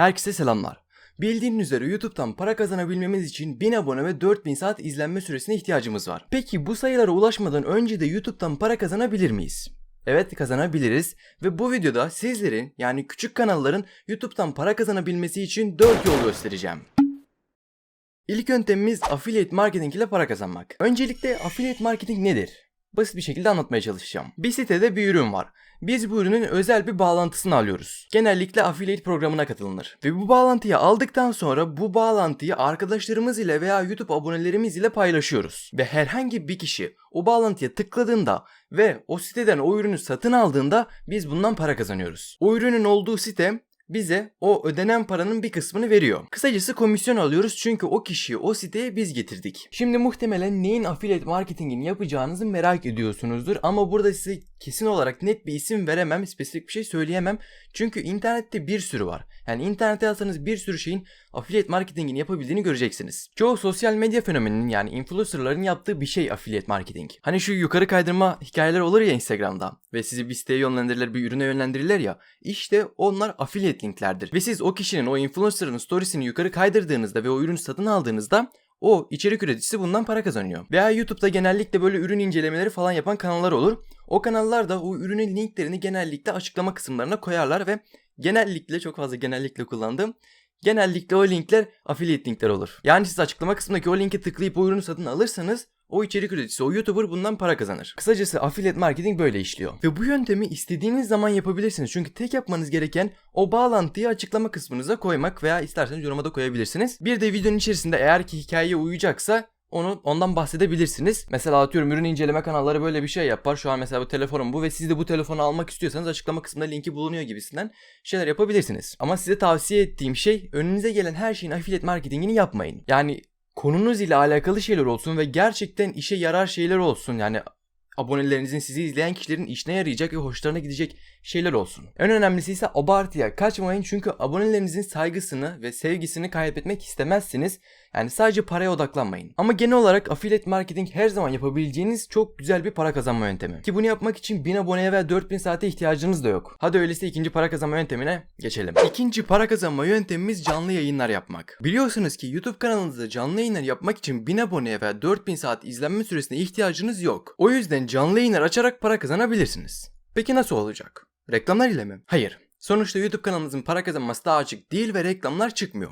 Herkese selamlar. Bildiğiniz üzere YouTube'dan para kazanabilmemiz için 1000 abone ve 4000 saat izlenme süresine ihtiyacımız var. Peki bu sayılara ulaşmadan önce de YouTube'dan para kazanabilir miyiz? Evet kazanabiliriz ve bu videoda sizlerin yani küçük kanalların YouTube'dan para kazanabilmesi için 4 yol göstereceğim. İlk yöntemimiz affiliate marketing ile para kazanmak. Öncelikle affiliate marketing nedir? Basit bir şekilde anlatmaya çalışacağım. Bir sitede bir ürün var. Biz bu ürünün özel bir bağlantısını alıyoruz. Genellikle affiliate programına katılınır. Ve bu bağlantıyı aldıktan sonra bu bağlantıyı arkadaşlarımız ile veya YouTube abonelerimiz ile paylaşıyoruz. Ve herhangi bir kişi o bağlantıya tıkladığında ve o siteden o ürünü satın aldığında biz bundan para kazanıyoruz. O ürünün olduğu site bize o ödenen paranın bir kısmını veriyor. Kısacası komisyon alıyoruz çünkü o kişiyi o siteye biz getirdik. Şimdi muhtemelen neyin affiliate marketingini yapacağınızı merak ediyorsunuzdur ama burada size kesin olarak net bir isim veremem, spesifik bir şey söyleyemem. Çünkü internette bir sürü var. Yani internete yazsanız bir sürü şeyin affiliate marketingini yapabildiğini göreceksiniz. Çoğu sosyal medya fenomeninin yani influencerların yaptığı bir şey affiliate marketing. Hani şu yukarı kaydırma hikayeler olur ya Instagram'da ve sizi bir siteye yönlendirirler, bir ürüne yönlendirirler ya. İşte onlar affiliate linklerdir. Ve siz o kişinin, o influencer'ın storiesini yukarı kaydırdığınızda ve o ürünü satın aldığınızda o içerik üreticisi bundan para kazanıyor. Veya YouTube'da genellikle böyle ürün incelemeleri falan yapan kanallar olur. O kanallar da o ürünün linklerini genellikle açıklama kısımlarına koyarlar ve genellikle çok fazla genellikle kullandığım genellikle o linkler affiliate linkler olur. Yani siz açıklama kısmındaki o linke tıklayıp o ürünü satın alırsanız o içerik üreticisi, o YouTuber bundan para kazanır. Kısacası affiliate marketing böyle işliyor. Ve bu yöntemi istediğiniz zaman yapabilirsiniz. Çünkü tek yapmanız gereken o bağlantıyı açıklama kısmınıza koymak veya isterseniz yoruma da koyabilirsiniz. Bir de videonun içerisinde eğer ki hikayeye uyacaksa onu ondan bahsedebilirsiniz. Mesela atıyorum ürün inceleme kanalları böyle bir şey yapar. Şu an mesela bu telefonum bu ve siz de bu telefonu almak istiyorsanız açıklama kısmında linki bulunuyor gibisinden şeyler yapabilirsiniz. Ama size tavsiye ettiğim şey önünüze gelen her şeyin affiliate marketingini yapmayın. Yani konunuz ile alakalı şeyler olsun ve gerçekten işe yarar şeyler olsun. Yani abonelerinizin sizi izleyen kişilerin işine yarayacak ve hoşlarına gidecek şeyler olsun. En önemlisi ise abartıya kaçmayın çünkü abonelerinizin saygısını ve sevgisini kaybetmek istemezsiniz. Yani sadece paraya odaklanmayın. Ama genel olarak affiliate marketing her zaman yapabileceğiniz çok güzel bir para kazanma yöntemi. Ki bunu yapmak için 1000 aboneye ve 4000 saate ihtiyacınız da yok. Hadi öyleyse ikinci para kazanma yöntemine geçelim. İkinci para kazanma yöntemimiz canlı yayınlar yapmak. Biliyorsunuz ki YouTube kanalınızda canlı yayınlar yapmak için 1000 aboneye ve 4000 saat izlenme süresine ihtiyacınız yok. O yüzden canlı yayınlar açarak para kazanabilirsiniz. Peki nasıl olacak? Reklamlar ile mi? Hayır. Sonuçta YouTube kanalımızın para kazanması daha açık değil ve reklamlar çıkmıyor.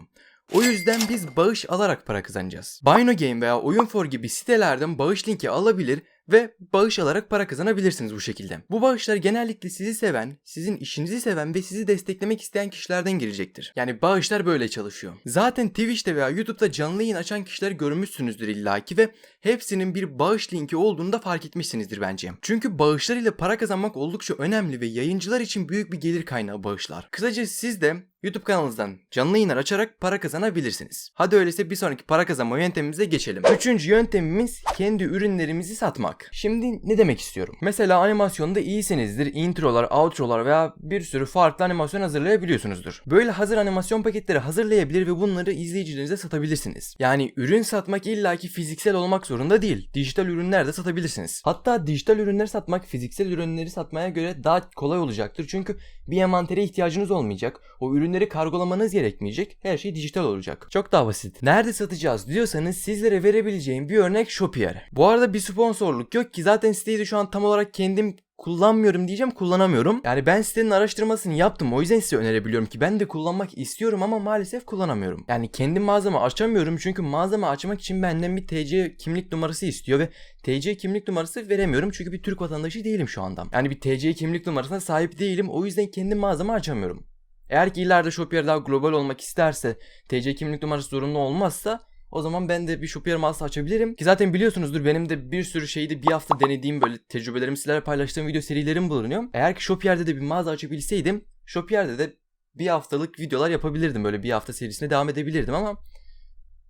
O yüzden biz bağış alarak para kazanacağız. Bino Game veya Oyun4 gibi sitelerden bağış linki alabilir ve bağış alarak para kazanabilirsiniz bu şekilde. Bu bağışlar genellikle sizi seven, sizin işinizi seven ve sizi desteklemek isteyen kişilerden gelecektir. Yani bağışlar böyle çalışıyor. Zaten Twitch'te veya YouTube'da canlı yayın açan kişiler görmüşsünüzdür illaki ve hepsinin bir bağış linki olduğunu da fark etmişsinizdir bence. Çünkü bağışlar ile para kazanmak oldukça önemli ve yayıncılar için büyük bir gelir kaynağı bağışlar. Kısaca siz de YouTube kanalınızdan canlı yayınlar açarak para kazanabilirsiniz. Hadi öyleyse bir sonraki para kazanma yöntemimize geçelim. Üçüncü yöntemimiz kendi ürünlerimizi satmak. Şimdi ne demek istiyorum? Mesela animasyonda iyisinizdir. Introlar, outrolar veya bir sürü farklı animasyon hazırlayabiliyorsunuzdur. Böyle hazır animasyon paketleri hazırlayabilir ve bunları izleyicilerinize satabilirsiniz. Yani ürün satmak illaki fiziksel olmak zorunda değil. Dijital ürünler de satabilirsiniz. Hatta dijital ürünleri satmak fiziksel ürünleri satmaya göre daha kolay olacaktır. Çünkü bir envantere ihtiyacınız olmayacak. O ürünleri kargolamanız gerekmeyecek. Her şey dijital olacak. Çok daha basit. Nerede satacağız diyorsanız sizlere verebileceğim bir örnek Shopier. Bu arada bir sponsorluk yok ki zaten siteyi de şu an tam olarak kendim kullanmıyorum diyeceğim kullanamıyorum. Yani ben sitenin araştırmasını yaptım o yüzden size önerebiliyorum ki ben de kullanmak istiyorum ama maalesef kullanamıyorum. Yani kendi mağazamı açamıyorum çünkü mağazamı açmak için benden bir TC kimlik numarası istiyor ve TC kimlik numarası veremiyorum çünkü bir Türk vatandaşı değilim şu anda. Yani bir TC kimlik numarasına sahip değilim o yüzden kendi mağazamı açamıyorum. Eğer ki ileride Shopier daha global olmak isterse TC kimlik numarası zorunlu olmazsa o zaman ben de bir Shopier mağazası açabilirim. Ki zaten biliyorsunuzdur benim de bir sürü şeyi bir hafta denediğim böyle tecrübelerimi sizlerle paylaştığım video serilerim bulunuyor. Eğer ki Shopier'de de bir mağaza açabilseydim Shopier'de de bir haftalık videolar yapabilirdim. Böyle bir hafta serisine devam edebilirdim ama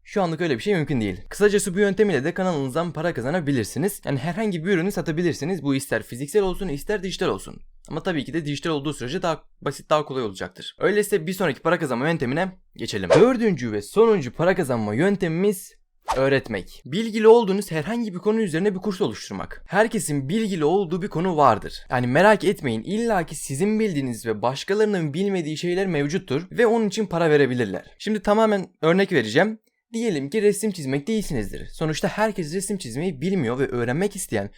şu anlık öyle bir şey mümkün değil. Kısacası bu yöntem ile de kanalınızdan para kazanabilirsiniz. Yani herhangi bir ürünü satabilirsiniz. Bu ister fiziksel olsun ister dijital olsun. Ama tabii ki de dijital olduğu sürece daha basit daha kolay olacaktır. Öyleyse bir sonraki para kazanma yöntemine geçelim. Dördüncü ve sonuncu para kazanma yöntemimiz Öğretmek. Bilgili olduğunuz herhangi bir konu üzerine bir kurs oluşturmak. Herkesin bilgili olduğu bir konu vardır. Yani merak etmeyin illaki sizin bildiğiniz ve başkalarının bilmediği şeyler mevcuttur ve onun için para verebilirler. Şimdi tamamen örnek vereceğim. Diyelim ki resim çizmek değilsinizdir. Sonuçta herkes resim çizmeyi bilmiyor ve öğrenmek isteyen,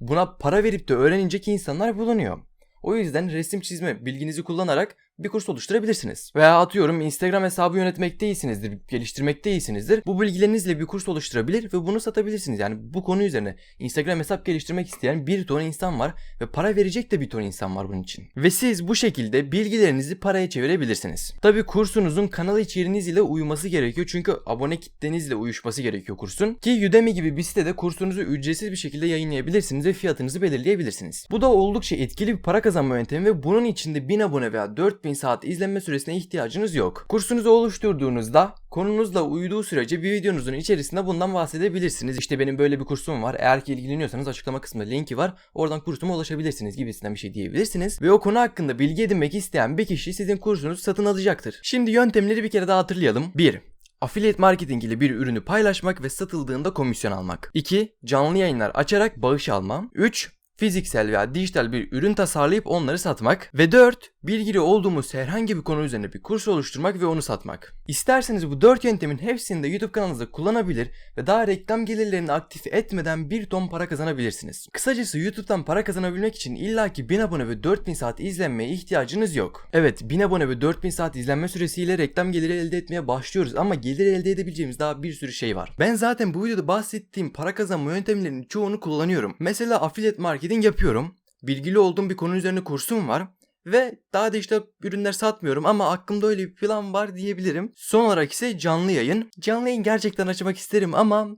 buna para verip de öğrenecek insanlar bulunuyor. O yüzden resim çizme bilginizi kullanarak bir kurs oluşturabilirsiniz. Veya atıyorum Instagram hesabı yönetmek değilsinizdir, geliştirmek değilsinizdir. Bu bilgilerinizle bir kurs oluşturabilir ve bunu satabilirsiniz. Yani bu konu üzerine Instagram hesap geliştirmek isteyen bir ton insan var ve para verecek de bir ton insan var bunun için. Ve siz bu şekilde bilgilerinizi paraya çevirebilirsiniz. Tabi kursunuzun kanal içeriğiniz ile uyuması gerekiyor çünkü abone kitlenizle uyuşması gerekiyor kursun. Ki Udemy gibi bir sitede kursunuzu ücretsiz bir şekilde yayınlayabilirsiniz ve fiyatınızı belirleyebilirsiniz. Bu da oldukça etkili bir para kazanma yöntemi ve bunun içinde 1000 abone veya 4000 saat izlenme süresine ihtiyacınız yok. Kursunuzu oluşturduğunuzda konunuzla uyduğu sürece bir videonuzun içerisinde bundan bahsedebilirsiniz. İşte benim böyle bir kursum var. Eğer ki ilgileniyorsanız açıklama kısmında linki var. Oradan kursuma ulaşabilirsiniz gibisinden bir şey diyebilirsiniz. Ve o konu hakkında bilgi edinmek isteyen bir kişi sizin kursunuzu satın alacaktır. Şimdi yöntemleri bir kere daha hatırlayalım. 1. Affiliate marketing ile bir ürünü paylaşmak ve satıldığında komisyon almak. 2. Canlı yayınlar açarak bağış alma. 3 fiziksel veya dijital bir ürün tasarlayıp onları satmak ve 4 bilgili olduğumuz herhangi bir konu üzerine bir kurs oluşturmak ve onu satmak. İsterseniz bu 4 yöntemin hepsini de YouTube kanalınızda kullanabilir ve daha reklam gelirlerini aktif etmeden bir ton para kazanabilirsiniz. Kısacası YouTube'dan para kazanabilmek için illaki 1000 abone ve 4000 saat izlenmeye ihtiyacınız yok. Evet 1000 abone ve 4000 saat izlenme süresiyle reklam geliri elde etmeye başlıyoruz ama gelir elde edebileceğimiz daha bir sürü şey var. Ben zaten bu videoda bahsettiğim para kazanma yöntemlerinin çoğunu kullanıyorum. Mesela affiliate marketing yapıyorum. Bilgili olduğum bir konu üzerine kursum var. Ve daha da işte ürünler satmıyorum ama aklımda öyle bir plan var diyebilirim. Son olarak ise canlı yayın. Canlı yayın gerçekten açmak isterim ama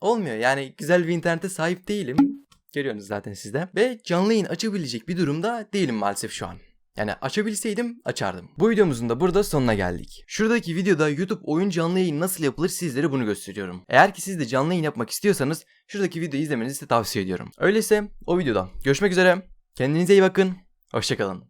olmuyor. Yani güzel bir internete sahip değilim. Görüyorsunuz zaten sizde. Ve canlı yayın açabilecek bir durumda değilim maalesef şu an. Yani açabilseydim açardım. Bu videomuzun da burada sonuna geldik. Şuradaki videoda YouTube oyun canlı yayın nasıl yapılır sizlere bunu gösteriyorum. Eğer ki siz de canlı yayın yapmak istiyorsanız şuradaki videoyu izlemenizi tavsiye ediyorum. Öyleyse o videoda görüşmek üzere. Kendinize iyi bakın. Hoşçakalın.